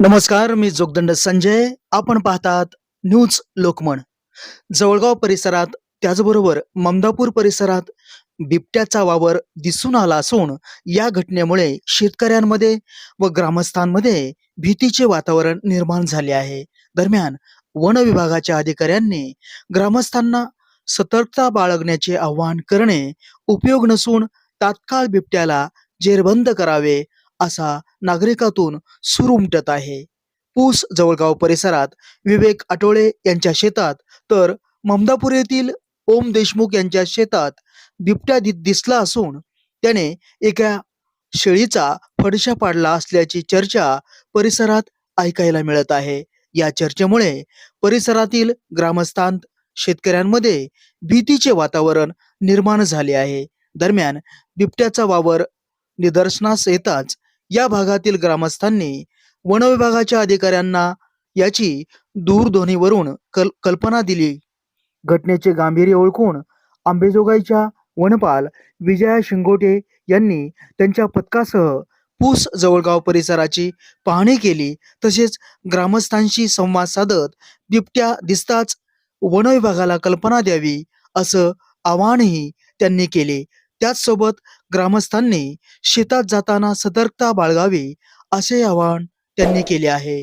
नमस्कार मी जोगदंड संजय. आपण पाहतात न्यूज लोकमन. जवळगाव परिसरात त्याचबरोबर ममदापूर परिसरात बिबट्याचा वावर दिसून आला असून या घटनेमुळे शेतकऱ्यांमध्ये व ग्रामस्थांमध्ये भीतीचे वातावरण निर्माण झाले आहे. दरम्यान वन विभागाच्या अधिकाऱ्यांनी ग्रामस्थांना सतर्कता बाळगण्याचे आवाहन करणे उपयोग नसून तात्काळ बिबट्याला जेरबंद करावे असा नागरिकातून सूर उमटत आहे. पूस जवळगाव परिसरात विवेक आटोळे यांच्या शेतात तर ममदापूर येथील ओम देशमुख यांच्या शेतात बिबट्या दिसला असून त्याने एका शेळीचा फडशा पाडला असल्याची चर्चा परिसरात ऐकायला मिळत आहे. या चर्चेमुळे परिसरातील ग्रामस्थांत शेतकऱ्यांमध्ये भीतीचे वातावरण निर्माण झाले आहे. दरम्यान बिबट्याचा वावर निदर्शनास येताच या भागातील ग्रामस्थांनी वन विभागाच्या अधिकाऱ्यांना याची दूरध्वनीवरून कल कल्पना दिली. घटनेचे गांभीर्य ओळखून आंबेजोगाईच्या वनपाल विजया शिंगोटे यांनी त्यांच्या पथकासह पूस जवळगाव परिसराची पाहणी केली. तसेच ग्रामस्थांशी संवाद साधत बिबट्या दिसताच वनविभागाला कल्पना द्यावी असं आवाहनही त्यांनी केले. त्याचसोबत ग्रामस्थांनी शेतात जाताना सतर्कता बाळगावी असे आवाहन त्यांनी केले आहे.